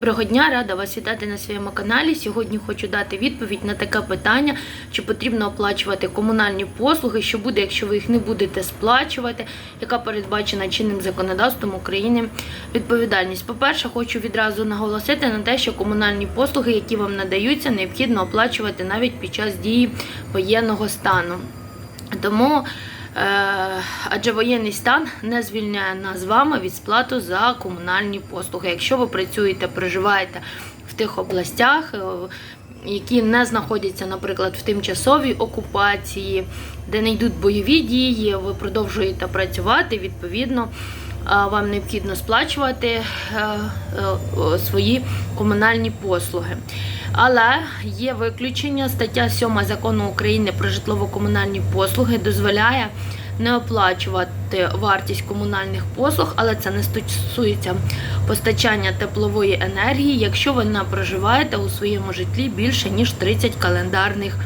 Доброго дня, рада вас вітати на своєму каналі. Сьогодні хочу дати відповідь на таке питання, чи потрібно оплачувати комунальні послуги, що буде, якщо ви їх не будете сплачувати, яка передбачена чинним законодавством України відповідальність. По-перше, хочу відразу наголосити на те, що комунальні послуги, які вам надаються, необхідно оплачувати навіть під час дії воєнного стану. Тому адже воєнний стан не звільняє нас з вами від сплату за комунальні послуги. Якщо ви працюєте, проживаєте в тих областях, е, які не знаходяться, наприклад, в тимчасовій окупації, де не йдуть бойові дії, ви продовжуєте працювати, відповідно. е, Вам необхідно сплачувати е, е, свої комунальні послуги. Але є виключення. Стаття 7 закону України про житлово-комунальні послуги дозволяє не оплачувати вартість комунальних послуг, але це не стосується постачання теплової енергії, якщо ви не проживаєте у своєму житлі більше ніж 30 календарних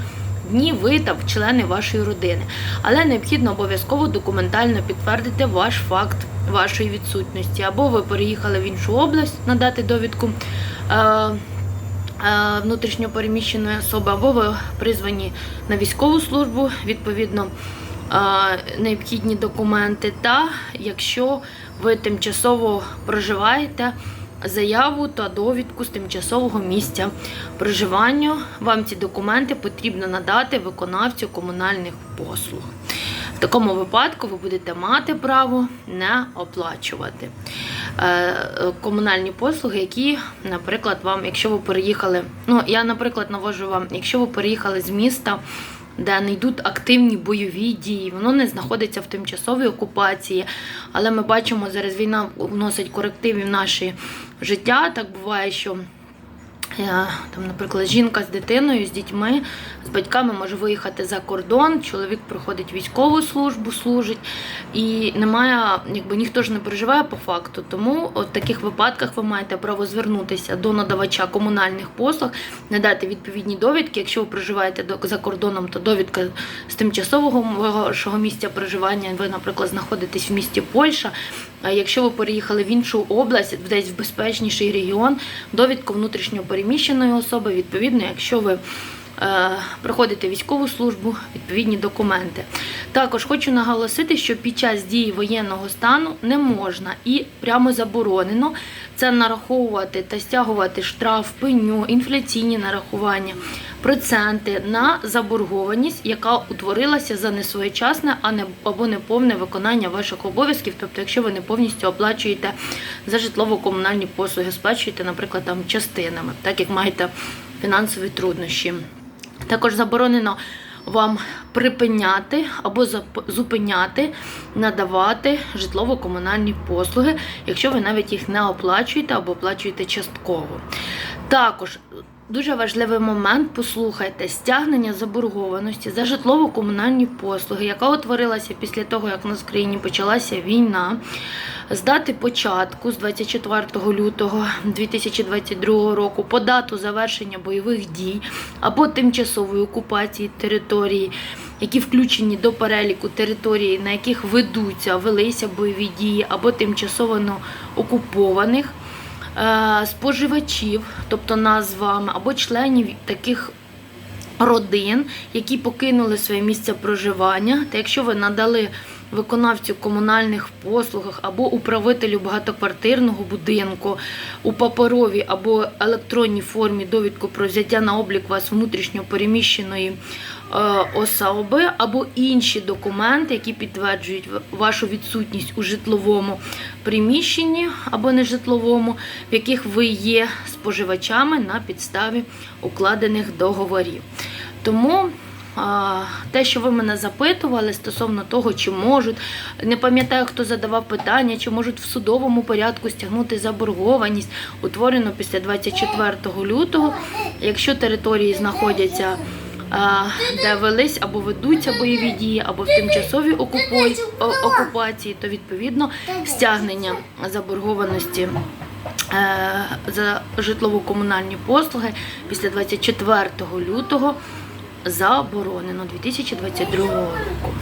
днів ви та члени вашої родини. Але необхідно обов'язково документально підтвердити ваш факт вашої відсутності. Або ви переїхали в іншу область, надати довідку. е, внутрішньопереміщеної особи, або ви призвані на військову службу, відповідно е, необхідні документи. Та якщо ви тимчасово проживаєте, заяву та довідку з тимчасового місця проживання, вам ці документи потрібно надати виконавцю комунальних послуг. В такому випадку ви будете мати право не оплачувати е, е, комунальні послуги, які, наприклад, вам, якщо ви переїхали, ну я, наприклад, навожу вам, якщо ви переїхали з міста. Де не йдуть активні бойові дії, воно не знаходиться в тимчасовій окупації. Але ми бачимо, зараз війна вносить корективи в наше життя. Так буває, що там, наприклад, жінка з дитиною, з дітьми, з батьками може виїхати за кордон, чоловік проходить військову службу, служить, і немає, якби ніхто ж не переживає по факту. Тому в таких випадках ви маєте право звернутися до надавача комунальних послуг, надати відповідні довідки. Якщо ви проживаєте за кордоном, то довідка з тимчасового вашого місця проживання. Ви, наприклад, знаходитесь в місті Польща. Якщо ви переїхали в іншу область, десь в безпечніший регіон, довідку внутрішньо переміщеної особи, відповідно, якщо ви е, проходите військову службу, відповідні документи. Також хочу наголосити, що під час дії воєнного стану не можна і прямо заборонено це нараховувати та стягувати штраф, пеню, інфляційні нарахування, проценти на заборгованість, яка утворилася за несвоєчасне або неповне виконання ваших обов'язків. Тобто, якщо ви не повністю оплачуєте за житлово-комунальні послуги, сплачуєте, наприклад, там частинами, так як маєте фінансові труднощі. Також заборонено вам припиняти або зупиняти надавати житлово-комунальні послуги, якщо ви навіть їх не оплачуєте або оплачуєте частково. Також дуже важливий момент, послухайте, стягнення заборгованості за житлово-комунальні послуги, яка утворилася після того, як у нас в країні почалася війна, з дати початку з 24 лютого 2022 року по дату завершення бойових дій або тимчасової окупації території, які включені до переліку територій, на яких ведуться, велися бойові дії, або тимчасово окупованих споживачів, тобто нас з вами, або членів таких родин, які покинули своє місце проживання. Та якщо ви надали виконавцю комунальних послуг або управителю багатоквартирного будинку у паперовій або електронній формі довідку про взяття на облік вас внутрішньо переміщеної е, особи, або інші документи, які підтверджують вашу відсутність у житловому приміщенні або нежитловому, в яких ви є споживачами на підставі укладених договорів. Тому те, що ви мене запитували стосовно того, чи можуть, не пам'ятаю, хто задавав питання, чи можуть в судовому порядку стягнути заборгованість, утворено після 24 лютого, якщо території знаходяться. Де велись або ведуться бойові дії, або в тимчасовій окупації, то відповідно стягнення заборгованості е, за житлово-комунальні послуги після 24 лютого заборонено 2022 року.